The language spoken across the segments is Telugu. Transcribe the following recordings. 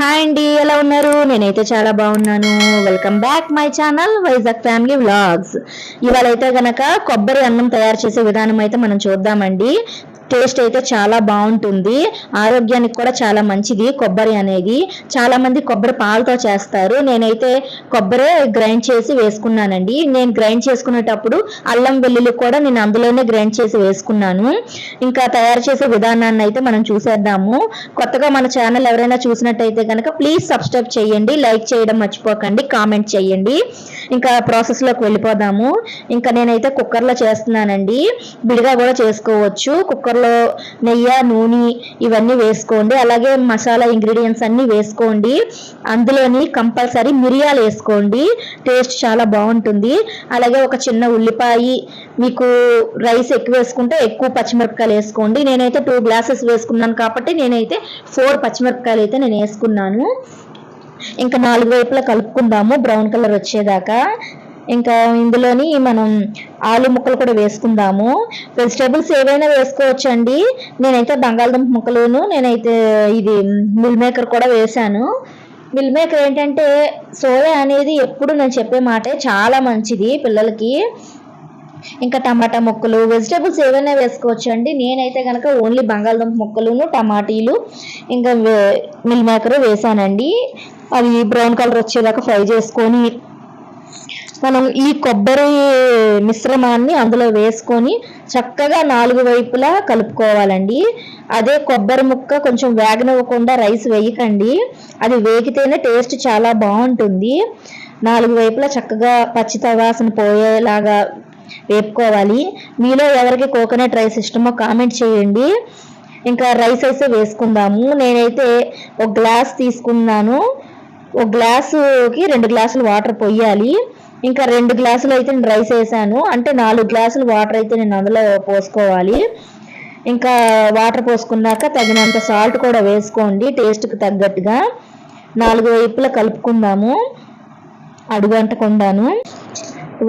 హాయ్ అండి ఎలా ఉన్నారు? నేనైతే చాలా బాగున్నాను. Welcome back my channel Vizag family vlogs ఇవాళ అయితే గనక కొబ్బరి అన్నం తయారు చేసే విధానం అయితే మనం చూద్దామండి. టేస్ట్ అయితే చాలా బాగుంటుంది. ఆరోగ్యానికి కూడా చాలా మంచిది కొబ్బరి అనేది. చాలా మంది కొబ్బరి పాలతో చేస్తారు. నేనైతే కొబ్బరి గ్రైండ్ చేసి వేసుకున్నానండి. నేను గ్రైండ్ చేసుకునేటప్పుడు అల్లం వెల్లుల్లి కూడా నేను అందులోనే గ్రైండ్ చేసి వేసుకున్నాను. ఇంకా తయారు చేసే విధానాన్ని అయితే మనం చూసేద్దాము. కొత్తగా మన ఛానల్ ఎవరైనా చూసినట్టయితే కనుక ప్లీజ్ సబ్స్క్రైబ్ చేయండి. లైక్ చేయడం మర్చిపోకండి. కామెంట్ చేయండి. ఇంకా ప్రాసెస్లోకి వెళ్ళిపోదాము. ఇంకా నేనైతే కుక్కర్లో చేస్తున్నానండి. విడిగా కూడా చేసుకోవచ్చు. కుక్కర్ కుక్కర్లో నెయ్యి నూనె ఇవన్నీ వేసుకోండి. అలాగే మసాలా ఇంగ్రీడియంట్స్ అన్నీ వేసుకోండి. అందులోని కంపల్సరీ మిరియాలు వేసుకోండి. టేస్ట్ చాలా బాగుంటుంది. అలాగే ఒక చిన్న ఉల్లిపాయ మీకు రైస్ ఎక్కువ వేసుకుంటే ఎక్కువ పచ్చిమిరపకాయలు వేసుకోండి. నేనైతే టూ గ్లాసెస్ వేసుకున్నాను కాబట్టి నేనైతే ఫోర్ పచ్చిమిరపకాయలు అయితే నేను వేసుకున్నాను. ఇంకా నాలుగు వైపులా కలుపుకుందాము. బ్రౌన్ కలర్ వచ్చేదాకా. ఇంకా ఇందులోని మనం ఆలు ముక్కలు కూడా వేసుకుందాము. వెజిటేబుల్స్ ఏవైనా వేసుకోవచ్చు అండి నేనైతే బంగాళదుంప ముక్కలును నేనైతే ఇది మిల్ మేకర్ కూడా వేశాను. మిల్ మేకర్ ఏంటంటే సోయా అనేది ఎప్పుడు నేను చెప్పే మాటే చాలా మంచిది పిల్లలకి. ఇంకా టమాటా ముక్కలు వెజిటేబుల్స్ ఏవైనా వేసుకోవచ్చు అండి నేనైతే కనుక ఓన్లీ బంగాళదుంప ముక్కలును టమాటీలు ఇంకా మిల్ మేకర్ వేసానండి అవి బ్రౌన్ కలర్ వచ్చేదాకా ఫ్రై చేసుకొని మనం ఈ కొబ్బరి మిశ్రమాన్ని అందులో వేసుకొని చక్కగా నాలుగు వైపులా కలుపుకోవాలండి. అదే కొబ్బరి ముక్క కొంచెం వేగనివ్వకుండా రైస్ వేయకండి. అది వేగితేనే టేస్ట్ చాలా బాగుంటుంది. నాలుగు వైపులా చక్కగా పచ్చి పోయేలాగా వేపుకోవాలి. మీలో ఎవరికి కోకోనట్ రైస్ ఇష్టమో కామెంట్ చేయండి. ఇంకా రైస్ అయితే వేసుకుందాము. నేనైతే ఒక గ్లాస్ తీసుకున్నాను. ఒక గ్లాసుకి రెండు గ్లాసులు వాటర్ పొయ్యాలి. ఇంకా రెండు గ్లాసులు అయితే నేను రైస్ వేసాను. అంటే నాలుగు గ్లాసులు వాటర్ అయితే నేను అందులో పోసుకోవాలి. ఇంకా వాటర్ పోసుకున్నాక తగినంత సాల్ట్ కూడా వేసుకోండి టేస్ట్కి తగ్గట్టుగా. నాలుగు వైపులా కలుపుకుందాము. అడుగంటకుండాను.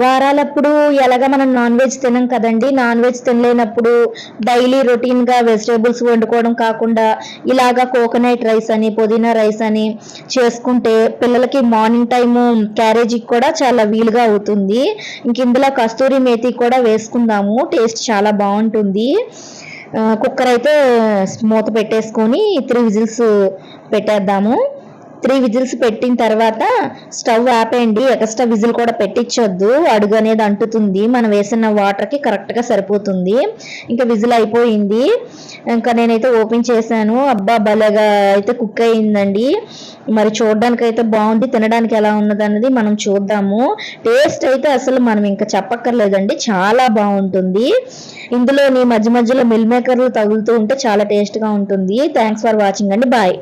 వారాలప్పుడు ఎలాగ మనం నాన్ వెజ్ తినం కదండి? నాన్ వెజ్ తినలేనప్పుడు డైలీ రొటీన్గా వెజిటేబుల్స్ వండుకోవడం కాకుండా ఇలాగా కోకోనట్ రైస్ అని పుదీనా రైస్ అని చేసుకుంటే పిల్లలకి మార్నింగ్ టైము క్యారేజీకి కూడా చాలా వీలుగా అవుతుంది. ఇంక ఇందులో కస్తూరి మేతి కూడా వేసుకుందాము. టేస్ట్ చాలా బాగుంటుంది. కుక్కర్ అయితే మూత పెట్టేసుకొని త్రీ విజిల్స్ పెట్టేద్దాము. త్రీ విజిల్స్ పెట్టిన తర్వాత స్టవ్ ఆపేయండి ఎక్స్ట్రా విజిల్ కూడా పెట్టించొద్దు. అడుగు అనేది అంటుతుంది. మనం వేసిన వాటర్కి కరెక్ట్గా సరిపోతుంది. ఇంకా విజిల్ అయిపోయింది. ఇంకా నేనైతే ఓపెన్ చేశాను. అబ్బా భలేగా అయితే కుక్ అయిందండి మరి చూడడానికి అయితే బాగుంది. తినడానికి ఎలా ఉన్నది అన్నది మనం చూద్దాము. టేస్ట్ అయితే అసలు మనం ఇంకా చెప్పక్కర్లేదండి. చాలా బాగుంటుంది. ఇందులోని మధ్య మధ్యలో మిల్ మేకర్లు తగులుతూ ఉంటే చాలా టేస్ట్గా ఉంటుంది. థ్యాంక్స్ ఫర్ వాచింగ్ అండి. బాయ్